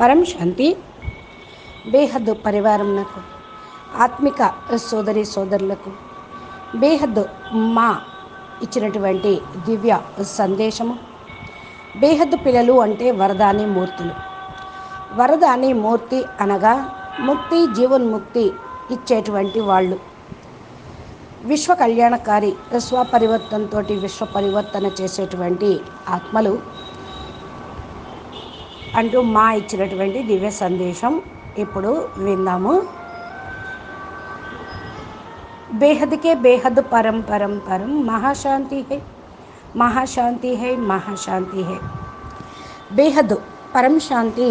పరం శాంతి. బేహద్దు పరివారంకు ఆత్మిక సోదరి సోదరులకు బేహద్దు మా ఇచ్చినటువంటి దివ్య సందేశము. బేహద్దు పిల్లలు అంటే వరదాని మూర్తులు. వరదాని మూర్తి అనగా ముక్తి జీవన్ముక్తి ఇచ్చేటువంటి వాళ్ళు. విశ్వ కళ్యాణకారి స్వపరివర్తనతోటి విశ్వ పరివర్తన చేసేటువంటి ఆత్మలు. అంటూ మా ఇచ్చినటువంటి దివ్య సందేశం ఇప్పుడు విందాము. బేహద్కే బేహద్ పరం పరం పరం మహాశాంతి హై మహాశాంతి హై మహాశాంతి హై. బేహద్ పరం శాంతి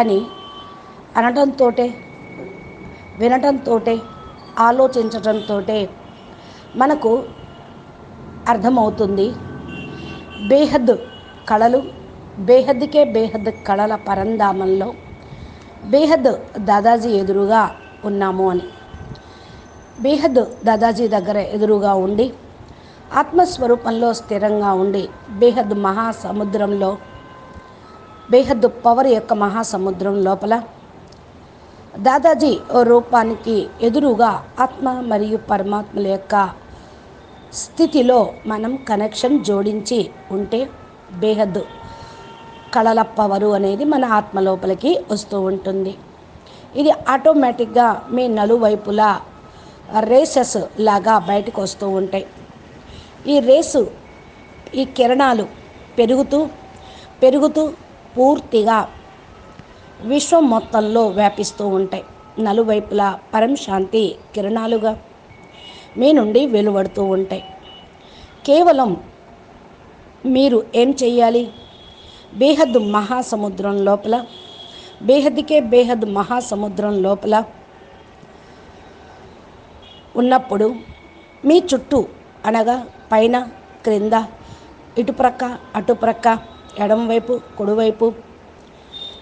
అని అనటంతో వినటంతో ఆలోచించటంతో మనకు అర్థమవుతుంది. బేహద్ కళలు బేహద్కే బేహద్ కళల పరంధామంలో బేహద్ దాదాజీ ఎదురుగా ఉన్నాము అని. బేహద్ దాదాజీ దగ్గర ఎదురుగా ఉండి ఆత్మస్వరూపంలో స్థిరంగా ఉండి బేహద్ మహాసముద్రంలో బేహద్ పవర్ యొక్క మహాసముద్రం లోపల దాదాజీ రూపానికి ఎదురుగా ఆత్మ మరియు పరమాత్మల యొక్క స్థితిలో మనం కనెక్షన్ జోడించి ఉంటే బేహద్ కళల పవరు అనేది మన ఆత్మ లోపలికి వస్తూ ఉంటుంది. ఇది ఆటోమేటిక్గా మీ నలువైపులా రేసెస్ లాగా బయటకు వస్తూ ఉంటాయి. ఈ రేసు ఈ కిరణాలు పెరుగుతూ పెరుగుతూ పూర్తిగా విశ్వం మొత్తంలో వ్యాపిస్తూ ఉంటాయి. నలువైపులా పరం శాంతి కిరణాలుగా మీ నుండి వెలువడుతూ ఉంటాయి. కేవలం మీరు ఏం చేయాలి బేహద్ మహాసముద్రం లోపల బేహద్కే బేహద్ మహాసముద్రం లోపల ఉన్నప్పుడు మీ చుట్టూ అనగా పైన క్రింద ఇటుప్రక్క అటుప్రక్క ఎడమవైపు కుడివైపు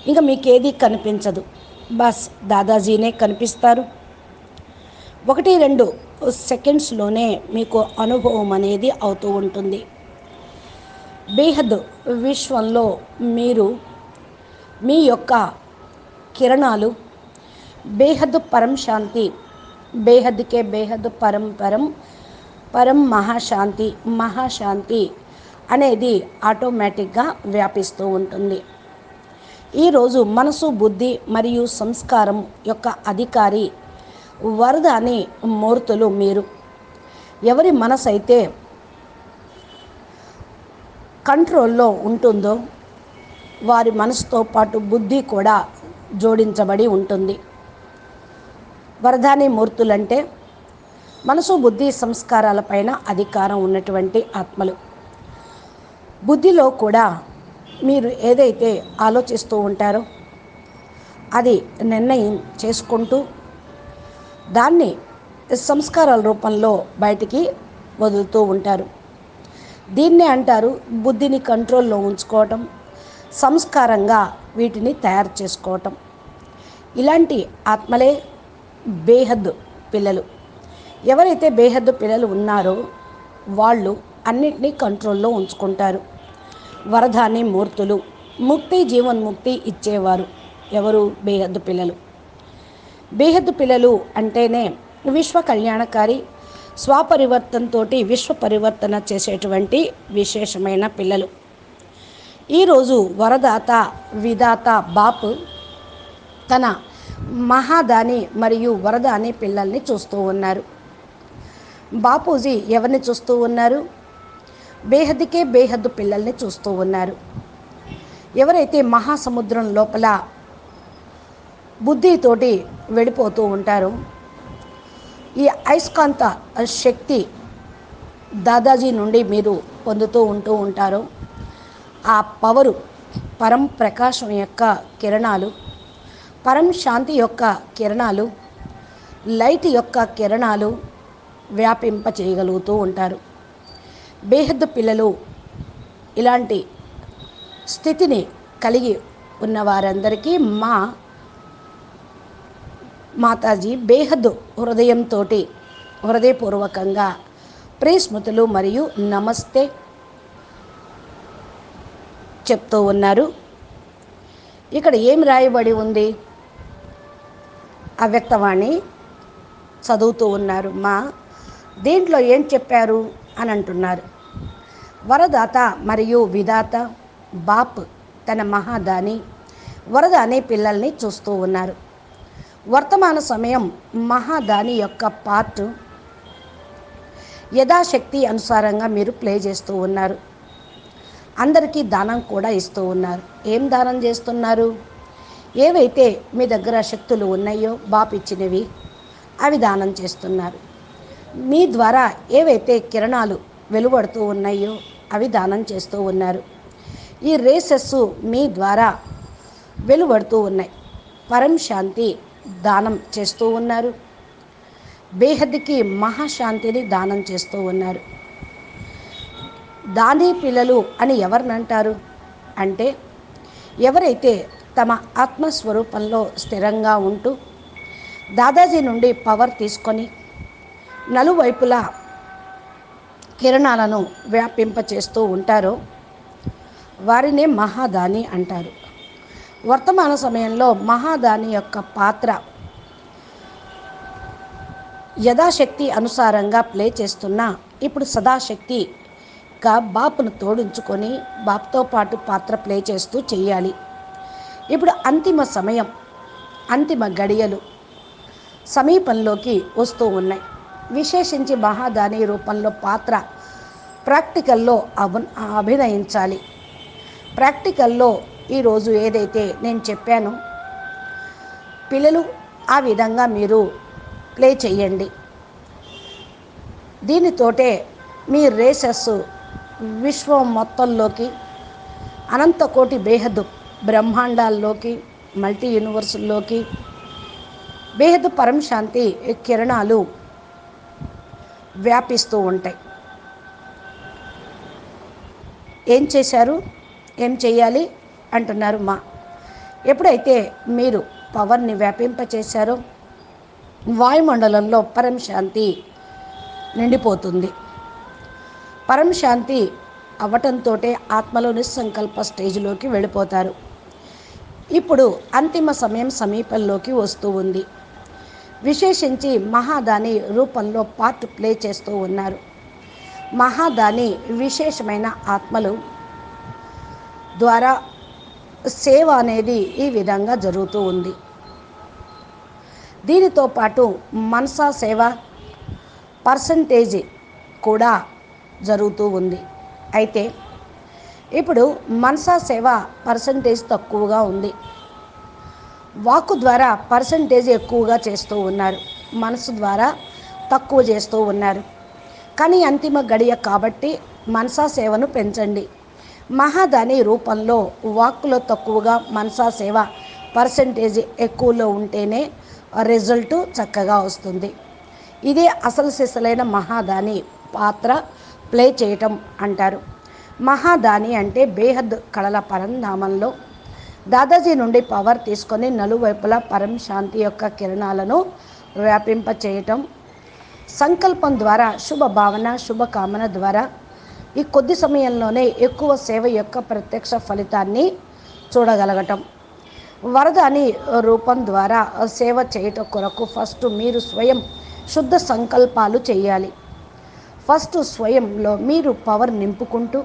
ఇంకా మీకేది కనిపించదు. బస్ దాదాజీనే కనిపిస్తారు. ఒకటి రెండు సెకండ్స్లోనే మీకు అనుభవం అనేది అవుతూ ఉంటుంది. బేహద్ విశ్వంలో మీరు మీ యొక్క కిరణాలు బేహద్ పరం శాంతి బేహద్కే బేహద్ పరం పరం పరం మహాశాంతి మహాశాంతి అనేది ఆటోమేటిక్గా వ్యాపిస్తూ ఉంటుంది. ఈరోజు మనసు బుద్ధి మరియు సంస్కారం యొక్క అధికారి వరద అనే మూర్తులు మీరు. ఎవరి మనసు అయితే కంట్రోల్లో ఉంటుందో వారి మనసుతో పాటు బుద్ధి కూడా జోడించబడి ఉంటుంది. వరదాని మూర్తులంటే మనసు బుద్ధి సంస్కారాలపైన అధికారం ఉన్నటువంటి ఆత్మలు. బుద్ధిలో కూడా మీరు ఏదైతే ఆలోచిస్తూ ఉంటారో అది నిర్ణయం చేసుకుంటూ దాన్ని సంస్కారాల రూపంలో బయటికి వదులుతూ ఉంటారు. దీన్నే అంటారు బుద్ధిని కంట్రోల్లో ఉంచుకోవటం సంస్కారంగా వీటిని తయారు చేసుకోవటం. ఇలాంటి ఆత్మలే బేహద్దు పిల్లలు. ఎవరైతే బేహద్దు పిల్లలు ఉన్నారో వాళ్ళు అన్నిటినీ కంట్రోల్లో ఉంచుకుంటారు. వరదాని మూర్తులు ముక్తి జీవన్ముక్తి ఇచ్చేవారు ఎవరు? బేహద్దు పిల్లలు. బేహద్దు పిల్లలు అంటేనే విశ్వ కళ్యాణకారి స్వపరివర్తనతో విశ్వ పరివర్తన చేసేటువంటి విశేషమైన పిల్లలు. ఈరోజు వరదాత విధాత బాపు తన మహాదాని మరియు వరదాని పిల్లల్ని చూస్తూ ఉన్నారు. బాపూజీ ఎవరిని చూస్తూ ఉన్నారు? బేహద్దుకే బేహద్దు పిల్లల్ని చూస్తూ ఉన్నారు. ఎవరైతే మహాసముద్రం లోపల బుద్ధితోటి వెళ్ళిపోతూ ఉంటారో ఈ అయస్కాంత శక్తి దాదాజీ నుండి మీరు పొందుతూ ఉంటూ ఉంటారు. ఆ పవరు పరం ప్రకాశం యొక్క కిరణాలు పరం శాంతి యొక్క కిరణాలు లైట్ యొక్క కిరణాలు వ్యాపింప చేయగలుగుతూ ఉంటారు. బేహద్దు పిల్లలు ఇలాంటి స్థితిని కలిగి ఉన్న వారందరికీ మా మాతాజీ బేహద్ హృదయంతో హృదయపూర్వకంగా ప్రేస్మృతులు మరియు నమస్తే చెప్తూ ఉన్నారు. ఇక్కడ ఏం రాయబడి ఉంది? అవ్యక్తవాణి చదువుతూ ఉన్నారు. మా దీంట్లో ఏం చెప్పారు? అని అంటున్నారు. వరదాత మరియు విధాత బాప్ తన మహాదాని వరద అనే పిల్లల్ని చూస్తూ ఉన్నారు. వర్తమాన సమయం మహాదాని యొక్క పార్ట్ యథాశక్తి అనుసారంగా మీరు ప్లే చేస్తూ ఉన్నారు. అందరికీ దానం కూడా ఇస్తూ ఉన్నారు. ఏం దానం చేస్తున్నారు? ఏవైతే మీ దగ్గర శక్తులు ఉన్నాయో బాపిచ్చినవి అవి దానం చేస్తున్నారు. మీ ద్వారా ఏవైతే కిరణాలు వెలువడుతూ ఉన్నాయో అవి దానం చేస్తూ ఉన్నారు. ఈ రేసెస్ మీ ద్వారా వెలువడుతూ ఉన్నాయి. పరం శాంతి దానం చేస్తూ ఉన్నారు. బేహద్కి మహాశాంతిని దానం చేస్తూ ఉన్నారు. దాని పిల్లలు అని ఎవరినంటారు అంటే ఎవరైతే తమ ఆత్మస్వరూపంలో స్థిరంగా ఉంటూ దాదాజీ నుండి పవర్ తీసుకొని నలువైపులా కిరణాలను వ్యాపింపచేస్తూ ఉంటారో వారినే మహాదాని అంటారు. వర్తమాన సమయంలో మహాదాని యొక్క పాత్ర యథాశక్తి అనుసారంగా ప్లే చేస్తున్న ఇప్పుడు సదాశక్తిగా బాపును తోడించుకొని బాపుతో పాటు పాత్ర ప్లే చేస్తూ చేయాలి ఇప్పుడు అంతిమ సమయం అంతిమ గడియలు సమీపంలోకి వస్తూ ఉన్నాయి. విశేషించి మహాదాని రూపంలో పాత్ర ప్రాక్టికల్లో అభి అభినయించాలి. ప్రాక్టికల్లో ఈరోజు ఏదైతే నేను చెప్పానో పిల్లలు ఆ విధంగా మీరు ప్లే చేయండి దీనితోటే మీ రేసెస్ విశ్వం మొత్తంలోకి అనంతకోటి బేహద్ బ్రహ్మాండాల్లోకి మల్టీ యూనివర్సుల్లోకి బేహద్ పరంశాంతి కిరణాలు వ్యాపిస్తూ ఉంటాయి. ఏం చేశారు? ఏం చేయాలి అంటున్నారు మా. ఎప్పుడైతే మీరు పవర్ని వ్యాపింపచేశారో వాయుమండలంలో పరం శాంతి నిండిపోతుంది. పరం శాంతి అవ్వటంతో ఆత్మలో నిస్సంకల్ప స్టేజ్లోకి వెళ్ళిపోతారు. ఇప్పుడు అంతిమ సమయం సమీపంలోకి వస్తూ ఉంది. విశేషించి మహాదాని రూపంలో పార్ట్ ప్లే చేస్తూ ఉన్నారు. మహాదాని విశేషమైన ఆత్మలు ద్వారా సేవ అనేది ఈ విధంగా జరుగుతూ ఉంది. దీనితో పాటు మనసా సేవ పర్సంటేజ్ కూడా జరుగుతూ ఉంది. అయితే ఇప్పుడు మనసా సేవ పర్సంటేజ్ తక్కువగా ఉంది. వాక్కు ద్వారా పర్సంటేజ్ ఎక్కువగా చేస్తూ ఉన్నారు. మనసు ద్వారా తక్కువ చేస్తూ ఉన్నారు. కానీ అంతిమ గడియ కాబట్టి మనసా సేవను పెంచండి. మహాదాని రూపంలో వాక్కులో తక్కువగా మనసా సేవ పర్సంటేజ్ ఎక్కువలో ఉంటేనే రిజల్ట్ చక్కగా వస్తుంది. ఇదే అసలు సిసలైన మహాదాని పాత్ర ప్లే చేయటం అంటారు. మహాదాని అంటే బేహద్ కళల పరంధామంలో దాదాజీ నుండి పవర్ తీసుకొని నలువైపులా పరం శాంతి యొక్క కిరణాలను వ్యాపింపచేయటం. సంకల్పం ద్వారా శుభ భావన శుభకామన ద్వారా ఈ కొద్ది సమయంలోనే ఎక్కువ సేవ యొక్క ప్రత్యక్ష ఫలితాన్ని చూడగలగటం. వరద అని రూపం ద్వారా సేవ చేయటం కొరకు ఫస్ట్ మీరు స్వయం శుద్ధ సంకల్పాలు చేయాలి. ఫస్ట్ స్వయంలో మీరు పవర్ నింపుకుంటూ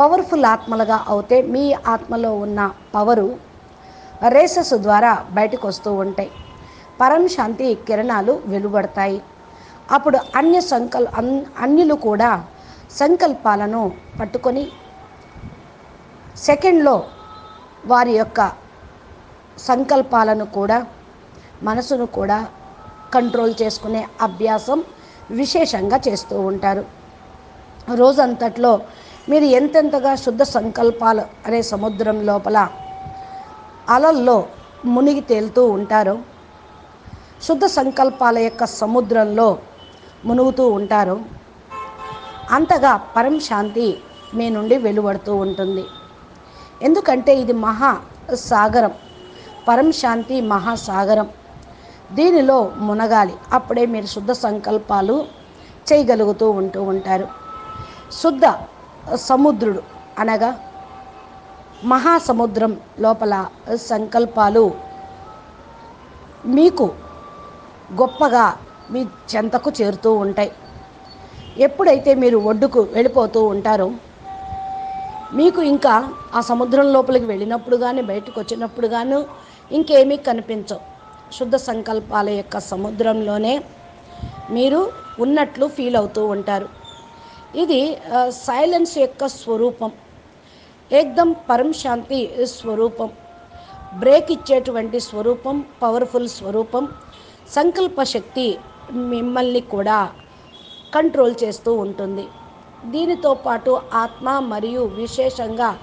పవర్ఫుల్ ఆత్మలుగా అవుతే మీ ఆత్మలో ఉన్న పవరు రేసెస్ ద్వారా బయటకు వస్తూ ఉంటాయి. పరం శాంతి కిరణాలు వెలువడతాయి. అప్పుడు అన్య సంకల్ అన్ అన్యులు కూడా సంకల్పాలను పట్టుకొని సెకండ్లో వారి యొక్క సంకల్పాలను కూడా మనసును కూడా కంట్రోల్ చేసుకునే అభ్యాసం విశేషంగా చేస్తూ ఉంటారు. రోజంతట్లో మీరు ఎంతెంతగా శుద్ధ సంకల్పాలు అనే సముద్రం లోపల అలల్లో మునిగి తేలుతూ ఉంటారో శుద్ధ సంకల్పాల యొక్క సముద్రంలో మునుగుతూ ఉంటారో అంతగా పరం శాంతి మీ నుండి వెలువడుతూ ఉంటుంది. ఎందుకంటే ఇది మహా సాగరం. పరం శాంతి మహాసాగరం దీనిలో మునగాలి. అప్పుడే మీరు శుద్ధ సంకల్పాలు చేయగలుగుతూ ఉంటూ ఉంటారు. శుద్ధ సముద్రుడు అనగా మహాసముద్రం లోపల సంకల్పాలు మీకు గొప్పగా మీ చెంతకు చేరుతూ ఉంటాయి. ఎప్పుడైతే మీరు ఒడ్డుకు వెళ్ళిపోతూ ఉంటారో మీకు ఇంకా ఆ సముద్రం లోపలికి వెళ్ళినప్పుడు కానీ బయటకు వచ్చినప్పుడు కానీ ఇంకేమీ కనిపించవు. శుద్ధ సంకల్పాల యొక్క సముద్రంలోనే మీరు ఉన్నట్లు ఫీల్ అవుతూ ఉంటారు. ఇది సైలెన్స్ యొక్క స్వరూపం. ఏకదం పరం శాంతి స్వరూపం. బ్రేక్ ఇచ్చేటువంటి స్వరూపం పవర్ఫుల్ స్వరూపం. సంకల్ప శక్తి మిమ్మల్ని కూడా కంట్రోల్ చేస్తూ ఉంటుంది. దీనితో పాటు ఆత్మ మరియు విశేషంగా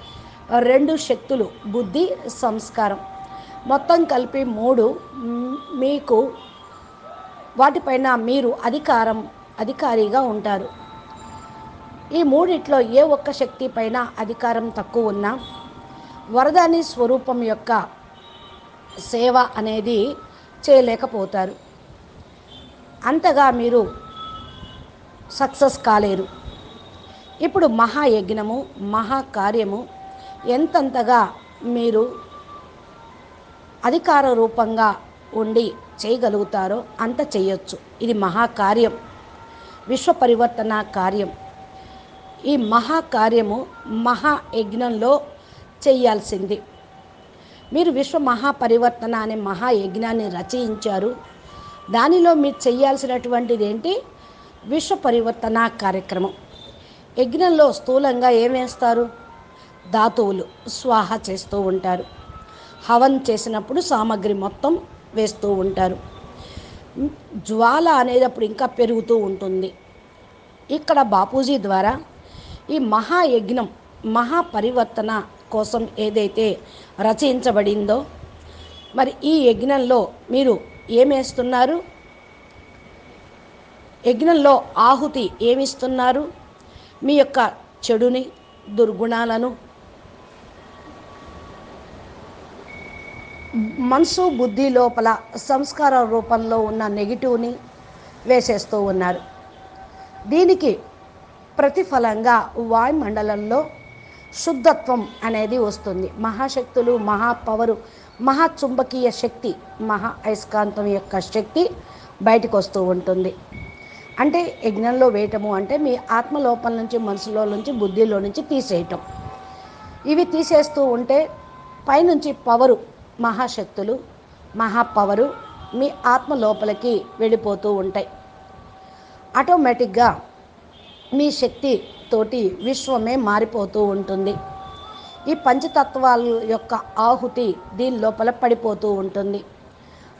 రెండు శక్తులు బుద్ధి సంస్కారం. మొత్తం కలిపి మూడు. మీకు వాటిపైన మీరు అధికారం అధికారిగా ఉంటారు. ఈ మూడిట్లో ఏ ఒక్క శక్తి పైన అధికారం తక్కువ ఉన్నా వరదాని స్వరూపం యొక్క సేవ అనేది చేయలేకపోతారు. అంతగా మీరు సక్సెస్ కాలేరు. ఇప్పుడు మహాయజ్ఞము మహాకార్యము ఎంతంతగా మీరు అధికార రూపంగా ఉండి చేయగలుగుతారో అంత చేయొచ్చు. ఇది మహాకార్యం విశ్వ పరివర్తన కార్యం. ఈ మహాకార్యము మహాయజ్ఞంలో చేయాల్సింది. మీరు విశ్వ మహాపరివర్తన అనే మహాయజ్ఞాన్ని రచయించారు. దానిలో మీరు చేయాల్సినటువంటిది ఏంటి విశ్వ పరివర్తన కార్యక్రమం. యజ్ఞంలో స్థూలంగా ఏమేస్తారు ధాతువులు స్వాహ చేస్తూ ఉంటారు. హవన్ చేసినప్పుడు సామాగ్రి మొత్తం వేస్తూ ఉంటారు. జ్వాల అనేది అప్పుడు ఇంకా పెరుగుతూ ఉంటుంది. ఇక్కడ బాపూజీ ద్వారా ఈ మహాయజ్ఞం మహాపరివర్తన కోసం ఏదైతే రచయించబడిందో మరి ఈ యజ్ఞంలో మీరు ఏమేస్తున్నారు యజ్ఞంలో ఆహుతి ఏమిస్తున్నారు? మీ యొక్క చెడుని దుర్గుణాలను? మనసు బుద్ధి లోపల సంస్కార రూపంలో ఉన్న నెగిటివ్ని వేసేస్తూ ఉన్నారు. దీనికి ప్రతిఫలంగా వాయుమండలంలో శుద్ధత్వం అనేది వస్తుంది. మహాశక్తులు మహాపవరు మహాచుంబకీయ శక్తి మహా అయస్కాంతం యొక్క శక్తి బయటకు వస్తూ ఉంటుంది. అంటే యజ్ఞంలో వేయటము అంటే మీ ఆత్మ లోపల నుంచి మనసులో నుంచి బుద్ధిలో నుంచి తీసేయటం. ఇవి తీసేస్తూ ఉంటే పైనుంచి పవరు మహాశక్తులు మహాపవరు మీ ఆత్మ లోపలికి వెళ్ళిపోతూ ఉంటాయి. ఆటోమేటిక్గా మీ శక్తి తోటి విశ్వమే మారిపోతూ ఉంటుంది. ఈ పంచతత్వాల యొక్క ఆహుతి దీని లోపల పడిపోతూ ఉంటుంది.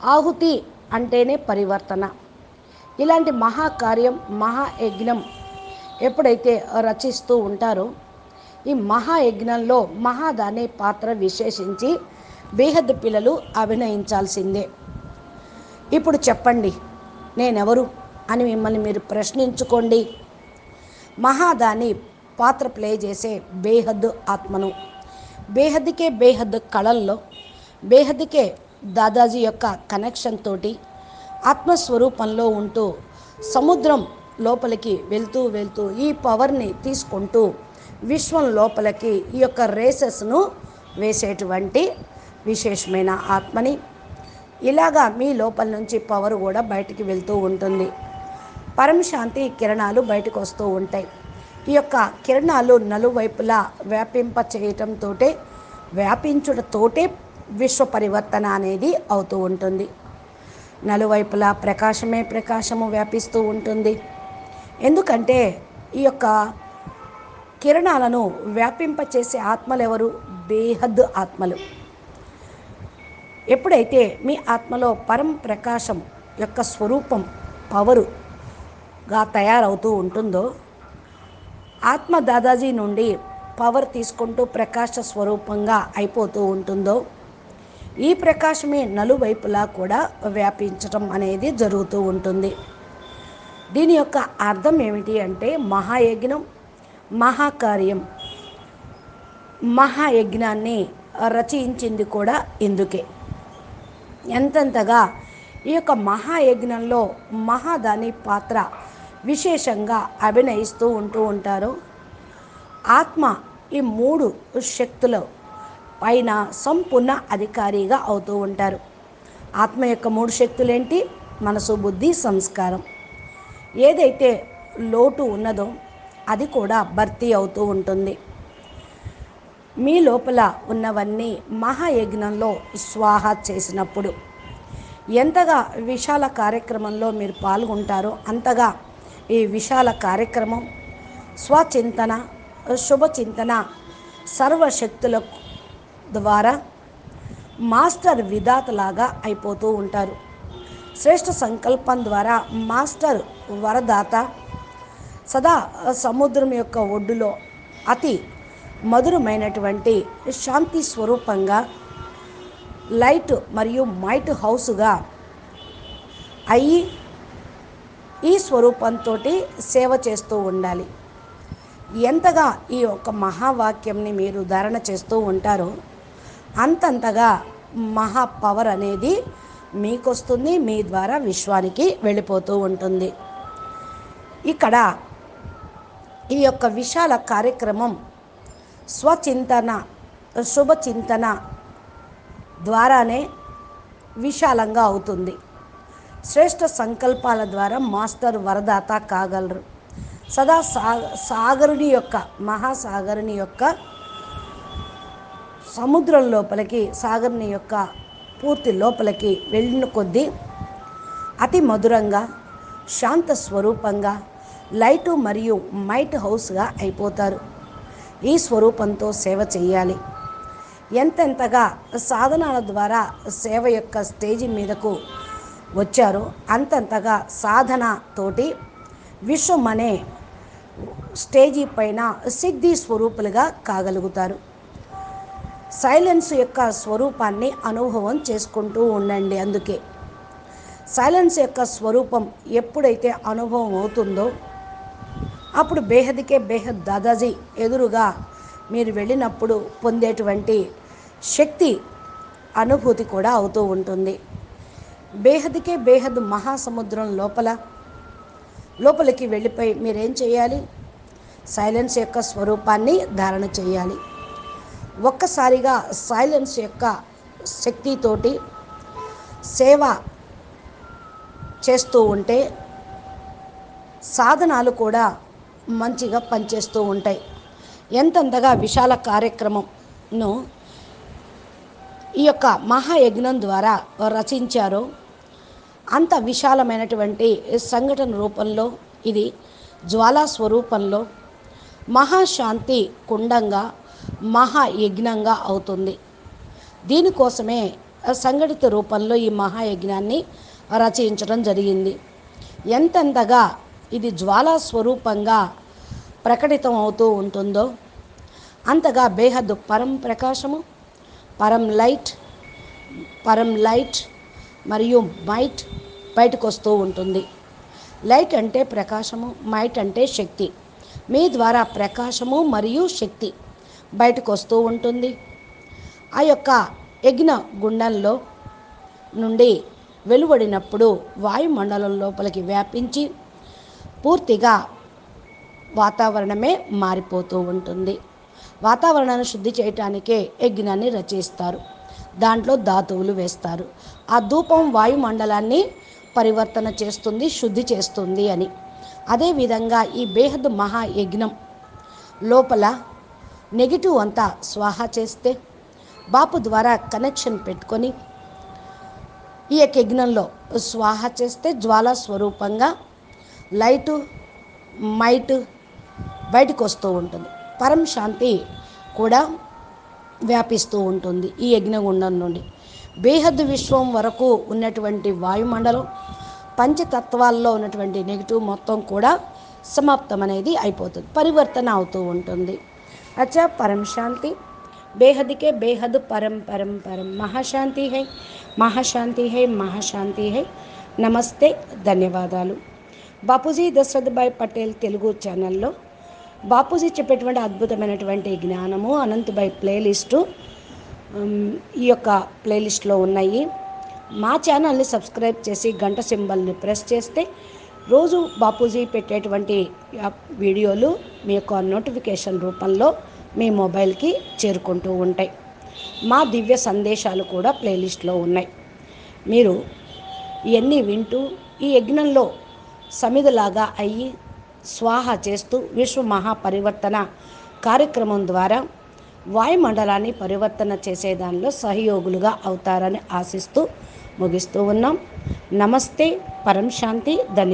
ఆహుతి అంటేనే పరివర్తన. ఇలాంటి మహాకార్యం మహాయజ్ఞం ఎప్పుడైతే రచిస్తూ ఉంటారో ఈ మహాయజ్ఞంలో మహాదాని పాత్ర విశేషించి బేహద్ పిల్లలు అభినయించాల్సిందే. ఇప్పుడు చెప్పండి నేనెవరు అని మిమ్మల్ని మీరు ప్రశ్నించుకోండి. మహాదాని పాత్ర ప్లే చేసే బేహద్ ఆత్మను. బేహద్కే బేహద్ కళల్లో బేహద్కే దాదాజీ యొక్క కనెక్షన్ తోటి ఆత్మస్వరూపంలో ఉంటూ సముద్రం లోపలికి వెళ్తూ వెళ్తూ ఈ పవర్ని తీసుకుంటూ విశ్వం లోపలికి ఈ యొక్క రేసెస్ను వేసేటువంటి విశేషమైన ఆత్మని ఇలాగా మీ లోపల నుంచి పవర్ కూడా బయటికి వెళ్తూ ఉంటుంది. పరమశాంతి కిరణాలు బయటకు వస్తూ ఉంటాయి. ఈ యొక్క కిరణాలు నలువైపులా వ్యాపింప చేయటంతో వ్యాపించుటతోటే విశ్వ పరివర్తన అనేది అవుతూ ఉంటుంది. నలువైపులా ప్రకాశమే ప్రకాశము వ్యాపిస్తూ ఉంటుంది. ఎందుకంటే ఈ యొక్క కిరణాలను వ్యాపింపచేసే ఆత్మలు ఎవరు బేహద్ ఆత్మలు. ఎప్పుడైతే మీ ఆత్మలో పరం ప్రకాశం యొక్క స్వరూపం పవరుగా తయారవుతూ ఉంటుందో ఆత్మ దాదాజీ నుండి పవర్ తీసుకుంటూ ప్రకాశ స్వరూపంగా అయిపోతూ ఉంటుందో ఈ ప్రకాశమే నలువైపులా కూడా వ్యాపించటం అనేది జరుగుతూ ఉంటుంది. దీని యొక్క అర్థం ఏమిటి అంటే మహాయజ్ఞం మహాకార్యం. మహాయజ్ఞాన్ని రచయించింది కూడా ఇందుకే. ఎంతెంతగా ఈ యొక్క మహాయజ్ఞంలో మహాదాని పాత్ర విశేషంగా అభినయిస్తూ ఉంటూ ఉంటారు. ఆత్మ ఈ మూడు శక్తులు పైన సంపూర్ణ అధికారిగా అవుతూ ఉంటారు. ఆత్మ యొక్క మూడు శక్తులేంటి? మనసు బుద్ధి సంస్కారం. ఏదైతే లోటు ఉన్నదో అది కూడా భర్తీ అవుతూ ఉంటుంది. మీ లోపల ఉన్నవన్నీ మహాయజ్ఞంలో స్వాహ చేసినప్పుడు ఎంతగా విశాల కార్యక్రమంలో మీరు పాల్గొంటారో అంతగా ఈ విశాల కార్యక్రమం స్వచింతన శుభచింతన సర్వశక్తులకు ద్వారా మాస్టర్ విధాతలాగా అయిపోతూ ఉంటారు. శ్రేష్ఠ సంకల్పం ద్వారా మాస్టర్ వరదాత సదా సముద్రం యొక్క ఒడ్డులో అతి మధురమైనటువంటి శాంతి స్వరూపంగా లైట్ మరియు మైట్ హౌస్గా అయ్యి ఈ స్వరూపంతో సేవ చేస్తూ ఉండాలి. ఎంతగా ఈ యొక్క మహావాక్యంని మీరు ధారణ చేస్తూ ఉంటారో అంతంతగా మహా పవర్ అనేది మీకు వస్తుంది మీ ద్వారా విశ్వానికి వెళ్ళిపోతూ ఉంటుంది. ఇక్కడ ఈ యొక్క విశాల కార్యక్రమం స్వచింతన శుభచింతన ద్వారానే విశాలంగా అవుతుంది. శ్రేష్ఠ సంకల్పాల ద్వారా మాస్టర్ వరదాత కాగలరు. సదా సా సాగరుని యొక్క మహాసాగరుని యొక్క సముద్రం లోపలికి సాగర్ని యొక్క పూర్తి లోపలికి వెళ్ళిన కొద్దీ అతి మధురంగా శాంత స్వరూపంగా లైటు మరియు మైట్ హౌస్గా అయిపోతారు. ఈ స్వరూపంతో సేవ చేయాలి. ఎంతెంతగా సాధనాల ద్వారా సేవ యొక్క స్టేజి మీదకు వచ్చారో అంతంతగా సాధనతోటి విశ్వం అనే స్టేజీ పైన సిద్ధి స్వరూపులుగా కాగలుగుతారు. సైలెన్స్ యొక్క స్వరూపాన్ని అనుభవం చేసుకుంటూ ఉండండి అందుకే. సైలెన్స్ యొక్క స్వరూపం ఎప్పుడైతే అనుభవం అవుతుందో అప్పుడు బేహద్కే బేహద్ దాదాజీ ఎదురుగా మీరు వెళ్ళినప్పుడు పొందేటువంటి శక్తి అనుభూతి కూడా అవుతూ ఉంటుంది. బేహద్కే బేహద్ మహాసముద్రం లోపల లోపలికి వెళ్ళిపోయి మీరేం చేయాలి? సైలెన్స్ యొక్క స్వరూపాన్ని ధారణ చేయాలి. ఒక్కసారిగా సైలెన్స్ యొక్క శక్తితోటి సేవ చేస్తూ ఉంటే సాధనాలు కూడా మంచిగా పనిచేస్తూ ఉంటాయి. ఎంతంతగా విశాల కార్యక్రమంను ఈ యొక్క మహాయజ్ఞం ద్వారా రచించారో అంత విశాలమైనటువంటి సంఘటన రూపంలో ఇది జ్వాలా స్వరూపంలో మహాశాంతి కుండంగా మహాయజ్ఞంగా అవుతుంది. దీనికోసమే సంఘటిత రూపంలో ఈ మహాయజ్ఞాన్ని రచించడం జరిగింది. ఎంతెంతగా ఇది జ్వాలా స్వరూపంగా ప్రకటితం అవుతూ ఉంటుందో అంతగా బేహద్దు పరం ప్రకాశము పరం లైట్ పరం లైట్ మరియు మైట్ బయటకు వస్తూ ఉంటుంది. లైట్ అంటే ప్రకాశము మైట్ అంటే శక్తి. మీ ద్వారా ప్రకాశము మరియు శక్తి. బయటకు వస్తూ ఉంటుంది. ఆ యొక్క యజ్ఞ గుండంలో నుండి వెలువడినప్పుడు వాయుమండలం లోపలికి వ్యాపించి పూర్తిగా వాతావరణమే మారిపోతూ ఉంటుంది. వాతావరణాన్ని శుద్ధి చేయటానికే యజ్ఞాన్ని రచిస్తారు. దాంట్లో ధాతువులు వేస్తారు. ఆ ధూపం వాయుమండలాన్ని పరివర్తన చేస్తుంది శుద్ధి చేస్తుంది అని. అదేవిధంగా ఈ బేహద్ మహాయజ్ఞం లోపల నెగిటివ్ అంతా స్వాహా చేస్తే బాపు ద్వారా కనెక్షన్ పెట్టుకొని ఈ యొక్క యజ్ఞంలో స్వాహ చేస్తే జ్వాలా స్వరూపంగా లైటు మైట్ బయటకు వస్తూ ఉంటుంది. పరం శాంతి కూడా వ్యాపిస్తూ ఉంటుంది ఈ యజ్ఞగుండం నుండి. బేహద్ విశ్వం వరకు ఉన్నటువంటి వాయుమండలం పంచతత్వాల్లో ఉన్నటువంటి నెగిటివ్ మొత్తం కూడా సమాప్తం అనేది అయిపోతుంది పరివర్తన అవుతూ ఉంటుంది. అచ్చా शांति बेहद బేహద్కే बेहद परम परम परम మహాశాంతి హై. మహాశాంతి హై మహాశాంతి హై. నమస్తే ధన్యవాదాలు. బాపూజీ దశరథ్ భాయ్ పటేల్ తెలుగు ఛానల్లో బాపూజీ చెప్పేటువంటి అద్భుతమైనటువంటి జ్ఞానము అనంతభాయ్ ప్లేలిస్టు ఈ యొక్క ప్లేలిస్ట్లో ఉన్నాయి. మా ఛానల్ని సబ్స్క్రైబ్ చేసి గంట సింబల్ని ప్రెస్ చేస్తే రోజు బాపూజీ పెట్టేటువంటి వీడియోలు మీ యొక్క నోటిఫికేషన్ రూపంలో మీ మొబైల్కి చేరుకుంటూ ఉంటాయి. మా దివ్య సందేశాలు కూడా ప్లేలిస్ట్లో ఉన్నాయి. మీరు ఇవన్నీ వింటూ ఈ యజ్ఞంలో సమిధలాగా అయ్యి స్వాహ చేస్తూ విశ్వ మహాపరివర్తన కార్యక్రమం ద్వారా వాయుమండలాన్ని పరివర్తన చేసేదానిలో సహయోగులుగా అవుతారని ఆశిస్తూ ముగిస్తూ ఉన్నాం. నమస్తే పరం శాంతి ధన్యవాదాలు.